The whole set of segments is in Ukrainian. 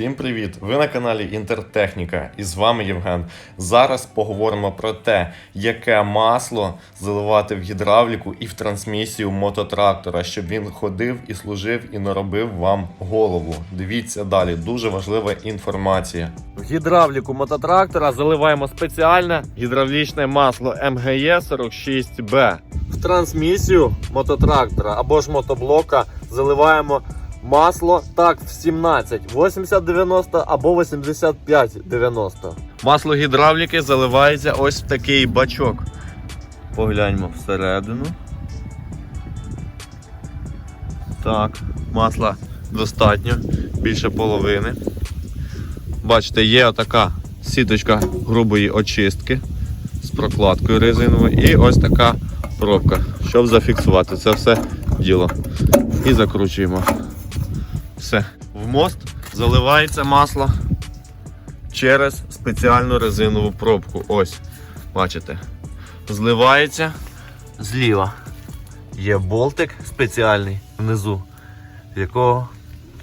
Всім привіт! Ви на каналі Інтертехніка і з вами Євген. Зараз поговоримо про те, яке масло заливати в гідравліку і в трансмісію мототрактора, щоб він ходив і служив і не робив вам голову. Дивіться далі, дуже важлива інформація. В гідравліку мототрактора заливаємо спеціальне гідравлічне масло МГЕ 46Б. В трансмісію мототрактора або ж мотоблока заливаємо масло так в 17 80-90 або 85-90. Масло гідравліки заливається ось в такий бачок. Погляньмо всередину. Так, масла достатньо, більше половини. Бачите, є отака сіточка грубої очистки з прокладкою резиновою і ось така пробка, щоб зафіксувати це все діло. І закручуємо. Все. В мост заливається масло через спеціальну резинову пробку. Ось, бачите. Зливається зліва. Є болтик спеціальний внизу, з якого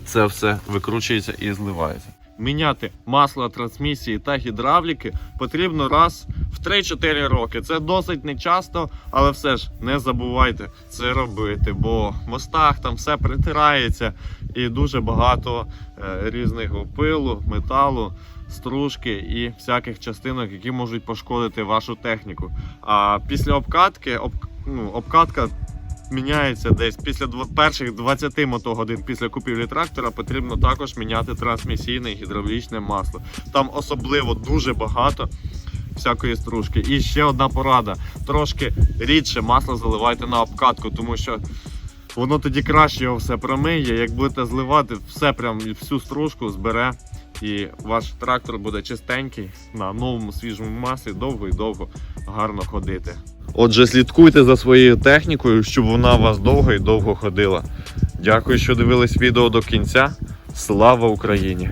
це все викручується і зливається. Міняти масло трансмісії та гідравліки потрібно раз в 3-4 роки. Це досить не часто, але все ж не забувайте це робити, бо в мостах там все притирається і дуже багато е, різного пилу, металу, стружки і всяких частинок, які можуть пошкодити вашу техніку. А після обкатки об, ну, обкатка міняється десь після перших 20 мотогодин після купівлі трактора потрібно також міняти трансмісійне гідравлічне масло. Там особливо дуже багато всякої стружки. І ще одна порада: трошки рідше масло заливайте на обкатку, тому що. Воно тоді краще його все промиє. Як будете зливати, все прям всю стружку збере, і ваш трактор буде чистенький на новому свіжому маслі, довго і довго гарно ходити. Отже, слідкуйте за своєю технікою, щоб вона у вас довго і довго ходила. Дякую, що дивились відео до кінця. Слава Україні!